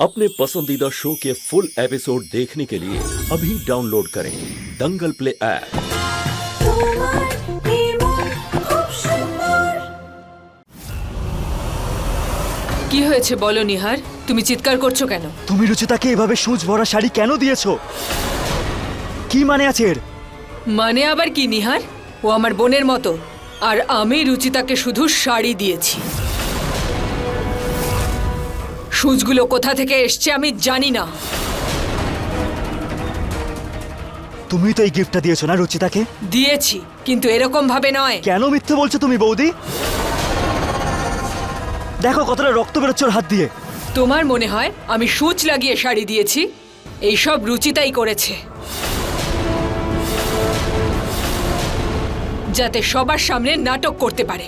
अपने पसंदीदा शो के फुल एपिसोड देखने के लिए अभी डाउनलोड करें दंगल प्ले ऐप তোমার নির্মল খুব সুন্দর কি হয়েছে বলো নিহার তুমি চিৎকার করছো কেন তুমি রুচিতাকে এভাবে সুচ ভরা শাড়ি কেন দিয়েছো কি মানে আছে এর মানে আবার কি নিহার ও আমার বোনের মতো আর আমি রুচিতাকে শুধু শাড়ি দিয়েছি সুচগুলো কোথা থেকে এসছে আমি জানি না। তুমি তো এই গিফটটা দিয়েছ না রুচিতাকে? দিয়েছি কিন্তু এরকম ভাবে নয়। কেন মিথ্যে বলছো তুমি বৌদি? দেখো কতটা রক্ত বেরোচ্ছে ওর হাত দিয়ে। তোমার মনে হয় আমি সূচ লাগিয়ে শাড়ি দিয়েছি? এইসব রুচিতাই করেছে। যাতে সবার সামনে নাটক করতে পারে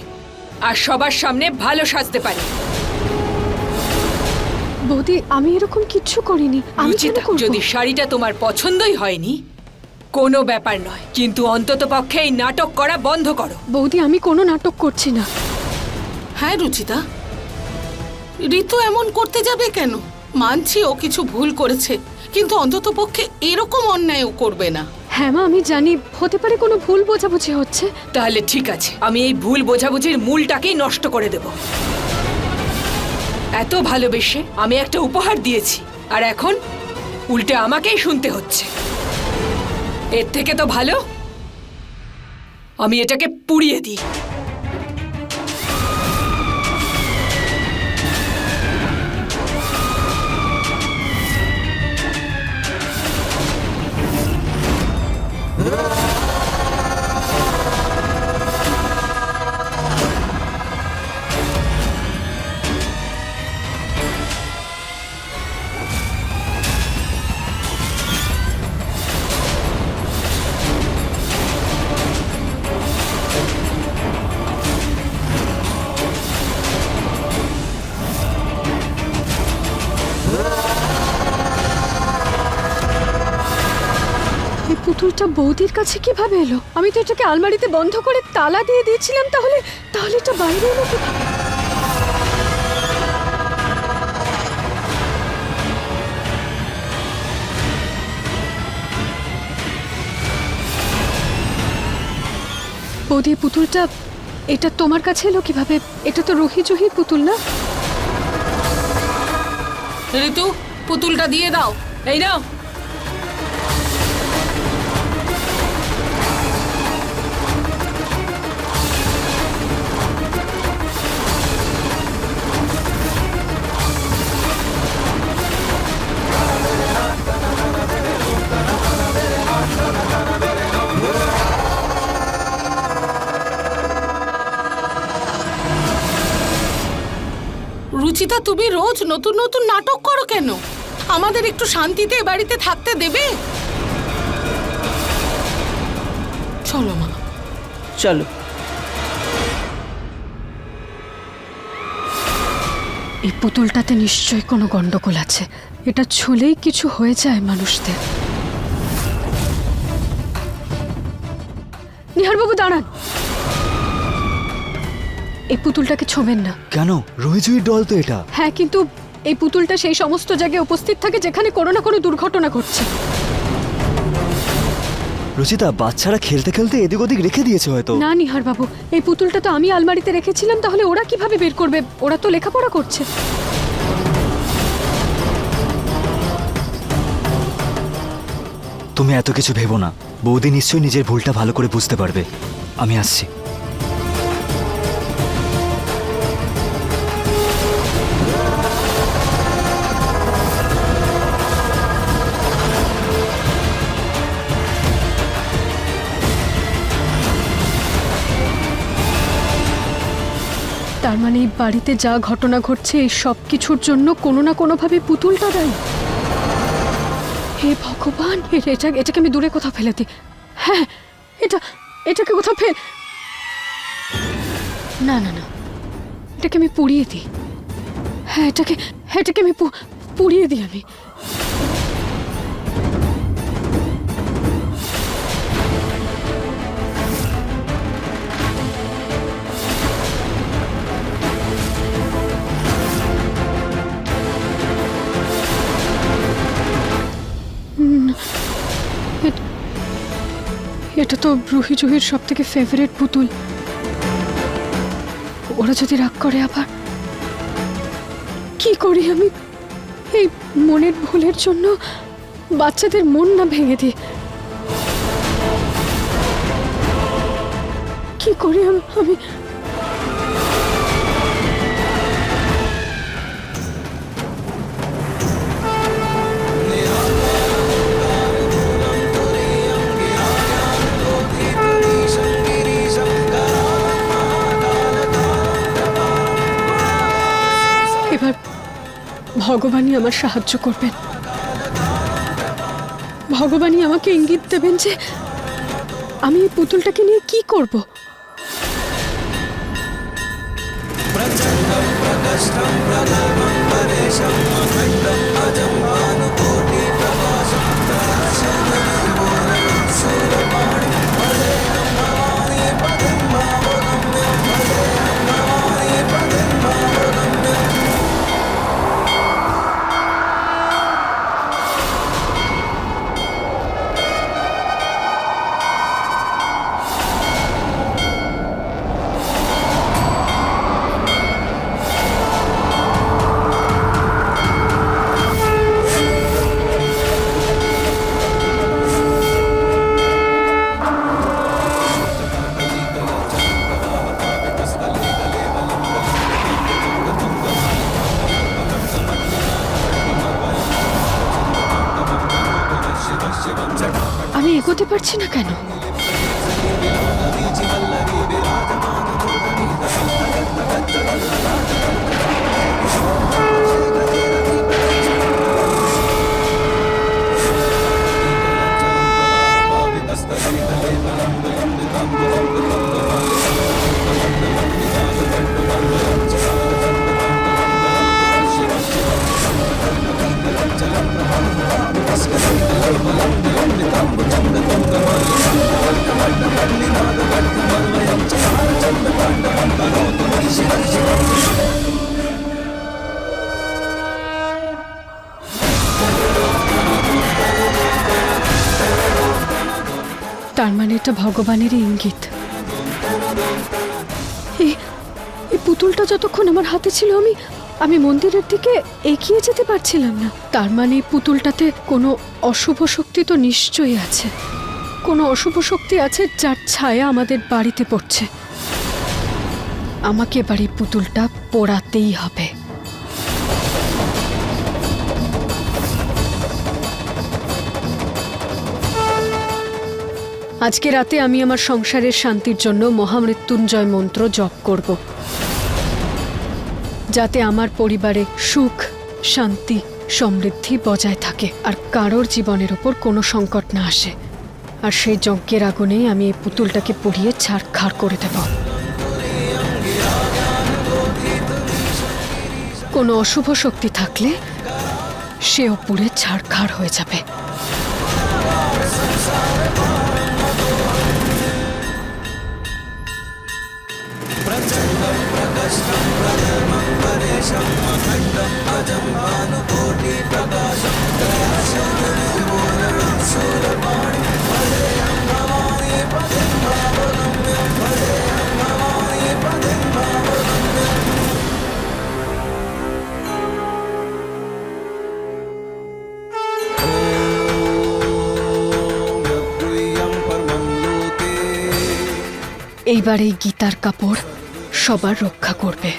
আর সবার সামনে ভালো সাজতে পারে। বৌদি আমি এরকম কিচ্ছু করিনি। আমি কেন রুচিতা করব? যদি শাড়িটা তোমার পছন্দই হয়নি কোনো ব্যাপার নয়। কিন্তু অন্তত পক্ষে এই নাটক করা বন্ধ করো। বৌদি আমি কোনো নাটক করছি না। হ্যাঁ রুচিতা। ঋতু এমন করতে যাবে কেন? মানছি ও কিছু ভুল করেছে কিন্তু অন্তত পক্ষে এরকম অন্যায় ও করবে না। হ্যাঁ মা আমি জানি হতে পারে কোনো ভুল বোঝাবুঝি হচ্ছে। তাহলে ঠিক আছে আমি এই ভুল বোঝাবুঝির মূলটাকেই নষ্ট করে দেব। এত ভালোবেসে আমি একটা উপহার দিয়েছি, আর এখন উল্টে আমাকেই শুনতে হচ্ছে। এর থেকে তো ভালো, আমি এটাকে পুড়িয়ে দিই। এই পুতুলটা বৌদির কাছে কীভাবে এলো? আমি তো এটাকে আলমারিতে বন্ধ করে তালা দিয়ে দিয়েছিলাম, তাহলে তাহলে এটা বাইরে এলো? বৌদি, পুতুলটা, এটা তোমার কাছে এলো কীভাবে? এটা তো রহি জহির পুতুল না? ঋতু, পুতুলটা দিয়ে দাও। এই নাও। রুচিতা তুমি রোজ নতুন নতুন নাটক করো কেন? আমাদের একটু শান্তিতে এ বাড়িতে থাকতে দেবে? চলো মা। চলো। এই পুতুলটাতে নিশ্চয়ই কোনো গন্ডগোল আছে। এটা ছুলেই কিছু হয়ে যায় মানুষদের। নিহারবাবু দাঁড়ান। এই পুতুলটাকে ছোবেন না। কেন? রোহিজুইর ডল তো এটা। হ্যাঁ কিন্তু এই পুতুলটা সেই সমস্ত জায়গায় উপস্থিত থাকে যেখানে কোনো না কোনো দুর্ঘটনা ঘটছে। রুচিতা বাচ্চারা খেলতে খেলতে এদিক ওদিক রেখে দিয়েছে হয়তো। না নিহার বাবু এই পুতুলটা তো আমি আলমারিতে রেখেছিলাম তাহলে ওরা কীভাবে বের করবে? ওরা তো লেখাপড়া করছে। তুমি এত কিছু ভেবো না। বৌদি নিশ্চয়ই নিজের ভুলটা ভালো করে বুঝতে পারবে। আমি আসছি। এই বাড়িতে যা ঘটনা ঘটছে, এই সব কিছুর জন্য কোনো না কোনোভাবে পুতুলটা দায়ী। হে ভগবান এটা এটাকে আমি দূরে কোথাও ফেলে দিই হ্যাঁ এটা এটাকে কোথাও ফেল না না না। এটাকে আমি পুড়িয়ে দিই। হ্যাঁ এটাকে এটাকে আমি পুড়িয়ে দিই আমি। তো রুহি জুহির সব থেকে ফেভারিট পুতুল। ওরা যদি রাগ করে আবার, কি করি আমি? এই মনের ভুলের জন্য বাচ্চাদের মন না ভেঙে দিই। কি করি আমি? ভগবানই আমার সাহায্য করবেন। ভগবানই আমাকে ইঙ্গিত দেবেন যে আমি এই পুতুলটাকে নিয়ে কি করব। আমি এগোতে পারছি না কেন? Thank মানে এটা ভগবানেরই ইঙ্গিত। এই পুতুলটা যতক্ষণ আমার হাতে ছিল, আমি আমি মন্দিরের দিকে এগিয়ে যেতে পারছিলাম না। তার মানে পুতুলটাতে কোনো অশুভ শক্তি তো নিশ্চয়ই আছে। কোনো অশুভ শক্তি আছে যার ছায়া আমাদের বাড়িতে পড়ছে। আমাকে এই পুতুলটা পোড়াতেই হবে। আজকে রাতে আমি আমার সংসারের শান্তির জন্য মহামৃত্যুঞ্জয় মন্ত্র জপ করব। যাতে আমার পরিবারে সুখ, শান্তি, সমৃদ্ধি বজায় থাকে আর কারোর জীবনের ওপর কোনো সংকট না আসে। আর সেই যজ্ঞের আগুনেই আমি এই পুতুলটাকে পুড়িয়ে ছাড়খাড় করে দেব। কোনো অশুভ শক্তি থাকলে সেও পুড়ে ছাড়খাড় হয়ে যাবে। এইবার এই গীতার কাপড় সবার রক্ষা করবে।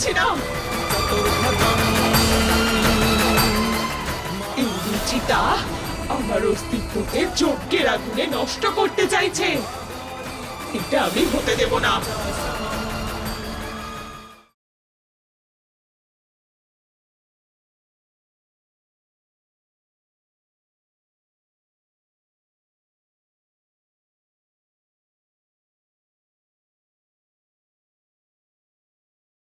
পারছি না এই রুচিটা আমার অস্তিত্বকে যজ্ঞের আগুনে নষ্ট করতে চাইছে। এটা আমি হতে দেব না।